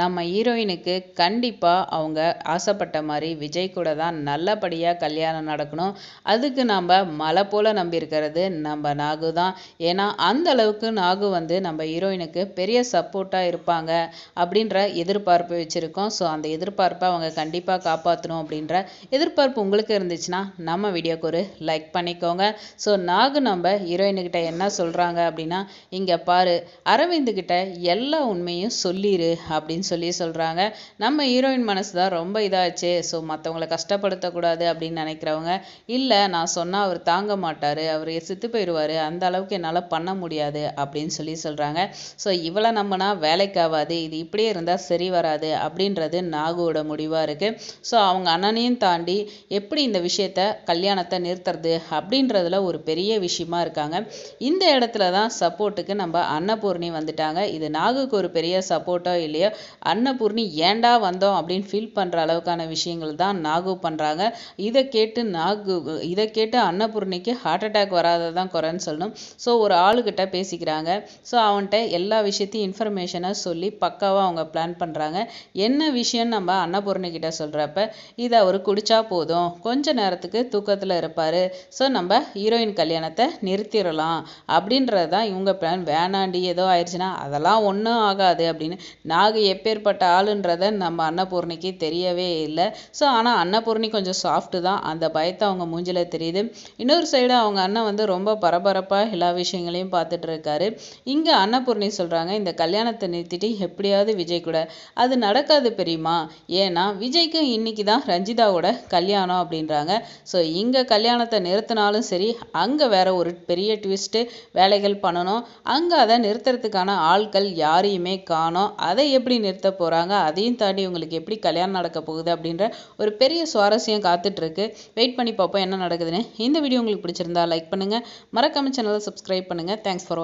நம்ம ஹீரோயினுக்கு கண்டிப்பாக அவங்க ஆசைப்பட்ட மாதிரி விஜய் கூட தான் நல்லபடியாக கல்யாணம் நடக்கணும். அதுக்கு நம்ம மலை போல் நம்பியிருக்கிறது நம்ம நாகு தான். ஏன்னா அந்த அளவுக்கு நாகு வந்து நம்ம ஹீரோயினுக்கு பெரிய சப்போர்ட்டாக இருப்பாங்க அப்படின்ற எதிர்பார்ப்பு வச்சுருக்கோம். ஸோ அந்த எதிர்பார்ப்பை அவங்க கண்டிப்பாக காப்பாற்றணும் அப்படின்ற எதிர்பார்ப்பு உங்களுக்கு இருந்துச்சுன்னா நம்ம வீடியோக்கு ஒரு லைக் பண்ணிக்கோங்க. ஸோ நாகு நம்ம ஹீரோயினுக்கிட்ட என்ன சொல்கிறாங்க அப்படின்னா இங்கே பாரு அரவிந்துக்கிட்ட எல்லா உண்மையும் சொல்லிடு அப்படின்னு சொல்லி சொல்கிறாங்க நம்ம ஹீரோயின் மனசு தான் ரொம்ப இதாச்சு. ஸோ மற்றவங்கள கஷ்டப்படுத்தக்கூடாது அப்படின்னு நினைக்கிறவங்க இல்லை நான் சொன்னால் அவர் தாங்க மாட்டார் அவர் செத்து போயிடுவார் அந்த அளவுக்கு என்னால் பண்ண முடியாது அப்படின்னு சொல்லி சொல்கிறாங்க ஸோ இவளை நம்பினா வேலைக்கு ஆகாது இது இப்படியே இருந்தால் சரி வராது அப்படின்றது நாகுவோட முடிவாக இருக்குது ஸோ அவங்க அண்ணனையும் தாண்டி எப்படி இந்த விஷயத்த கல்யாணத்தை நிறுத்துறது அப்படின்றதுல ஒரு பெரிய விஷயமா இருக்காங்க. இந்த இடத்துல தான் சப்போர்ட்டுக்கு நம்ம அன்னபூர்ணி வந்துட்டாங்க. இது நாகுக்கு ஒரு பெரிய சப்போர்ட்டோ இல்லையோ அன்னபூர்ணி ஏண்டா வந்தோம் அப்படின்னு ஃபீல் பண்ணுற அளவுக்கான விஷயங்கள் தான் நாகு பண்ணுறாங்க இதை கேட்டு நாகு இதை கேட்டு அன்னபூர்ணிக்கு ஹார்ட் அட்டாக் வராததான் குறைன்னு சொல்லணும். ஸோ ஒரு ஆளுகிட்ட பேசிக்கிறாங்க. ஸோ அவன்கிட்ட எல்லா விஷயத்தையும் இன்ஃபர்மேஷனை சொல்லி பக்காவாக அவங்க பிளான் பண்ணுறாங்க என்ன விஷயம்னு நம்ம அன்னபூர்ணி கிட்ட சொல்கிறப்ப இதை அவர் குடிச்சா போதும். கொஞ்ச நேரத்துக்கு தூக்கத்தில் இருப்பார். ஸோ நம்ம ஹீரோயின் கல்யாணத்தை நிறுத்திடலாம். அப்படின்றது தான் இவங்க பிளான் வேணாண்டி ஏதோ ஆயிடுச்சுன்னா அதெல்லாம் ஒன்றும் ஆகாது அப்படின்னு நாகு எப்பேற்பட்ட ஆளுன்றத நம்ம அன்னபூர்ணிக்கு தெரியவே இல்லை. ஸோ ஆனால் அன்னபூர்ணி கொஞ்சம் சாஃப்ட்டு தான். அந்த பயத்தை அவங்க மூஞ்சில் தெரியுது. இன்னொரு சைடு அவங்க அண்ணன் வந்து ரொம்ப பரபரப்பாக எல்லா விஷயங்களையும் பார்த்துட்டு இருக்காரு. இங்கே அன்னபூர்ணி சொல்கிறாங்க இந்த கல்யாணத்தை நிறுத்திட்டு எப்படியாவது விஜய் கூட. அது நடக்காது பெரியமா ஏன்னா விஜய்க்கு இன்னைக்கு தான் ரஞ்சிதாவோட கல்யாணம் அப்படின்றாங்க. ஸோ இங்கே கல்யாணத்தை நிறுத்தினாலும் சரி அங்கே வேற ஒரு பெரிய ட்விஸ்ட்டு வேலைகள் பண்ணணும். அங்கே அதை நிறுத்துறதுக்கான ஆட்கள் யாரையுமே காணோம். அதை எப்படி நிறுத்த போகிறாங்க அதையும் தாண்டி உங்களுக்கு எப்படி கல்யாணம் நடக்க போகுது அப்படின்ற ஒரு பெரிய சுவாரஸ்யம் காத்துட்ருக்கு. வெயிட் பண்ணி பார்ப்போம் என்ன நடக்குதுன்னு. இந்த வீடியோ உங்களுக்கு பிடிச்சிருந்தா லைக் பண்ணுங்கள் மறக்காம சேனலை சப்ஸ்கிரைப் பண்ணுங்கள் தேங்க்ஸ் ஃபார்